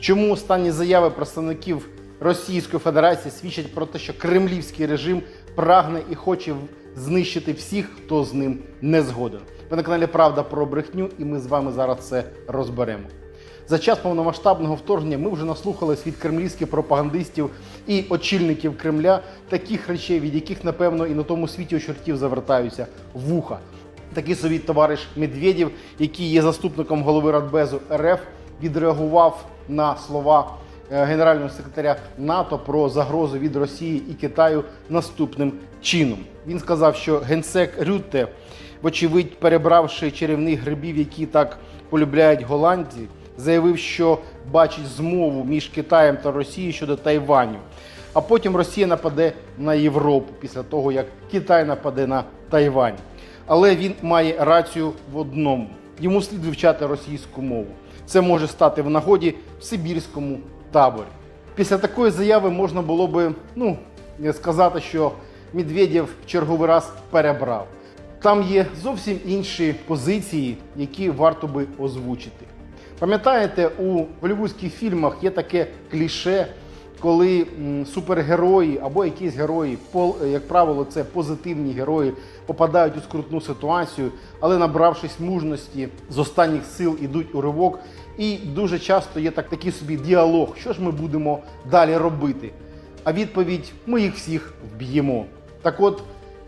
Чому останні заяви представників Російської Федерації свідчать про те, що кремлівський режим прагне і хоче знищити всіх, хто з ним не згоден? Ви на каналі Правда про брехню, і ми з вами зараз це розберемо. За час повномасштабного вторгнення ми вже наслухались від кремлівських пропагандистів і очільників Кремля таких речей, від яких, напевно, і на тому світі у чортів завертаються вуха. Такий собі товариш Медведєв, який є заступником голови Радбезу РФ, відреагував на слова е, генерального секретаря НАТО про загрозу від Росії і Китаю наступним чином. Він сказав, що генсек Рютте, вочевидь, перебравши чарівних грибів, які так полюбляють голландці, заявив, що бачить змову між Китаєм та Росією щодо Тайваню. А потім Росія нападе на Європу після того, як Китай нападе на Тайвань. Але він має рацію в одному: йому слід вивчати російську мову. Це може стати в нагоді в Сибірському таборі. Після такої заяви можна було би ну, сказати, що Медведєв в черговий раз перебрав. Там є зовсім інші позиції, які варто би озвучити. Пам'ятаєте, у голівудських фільмах є таке кліше, коли супергерої або якісь герої, як правило, це позитивні герої, попадають у скрутну ситуацію, але набравшись мужності з останніх сил ідуть у ривок. І дуже часто є так, такий собі діалог, що ж ми будемо далі робити. А відповідь ми їх всіх вб'ємо. Так от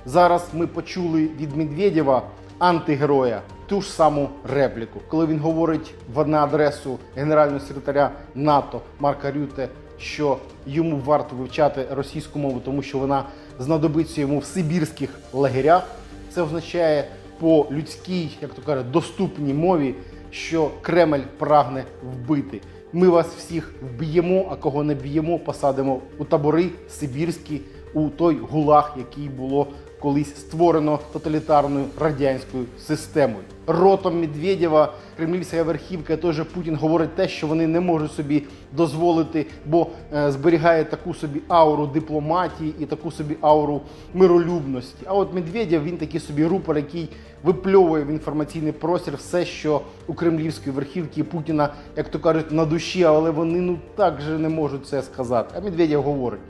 зараз ми почули від Медведєва антигероя ту ж саму репліку, коли він говорить в на адресу генерального секретаря НАТО Марка Рюте, що йому варто вивчати російську мову, тому що вона знадобиться йому в сибірських лагерях. Це означає по людській, як то кажуть, доступній мові, що Кремль прагне вбити. Ми вас всіх вб'ємо, а кого не б'ємо, посадимо у табори сибірські, у той гулаг, який було колись створено тоталітарною радянською системою. Ротом Медведєва, кремлівська верхівка, і той же Путін говорить те, що вони не можуть собі дозволити, бо е, зберігає таку собі ауру дипломатії і таку собі ауру миролюбності. А от Медведєв він такий собі рупор, який випльовує в інформаційний простір все, що у кремлівської верхівки Путіна, як то кажуть, на душі, але вони ну так же не можуть це сказати. А Медведєв говорить.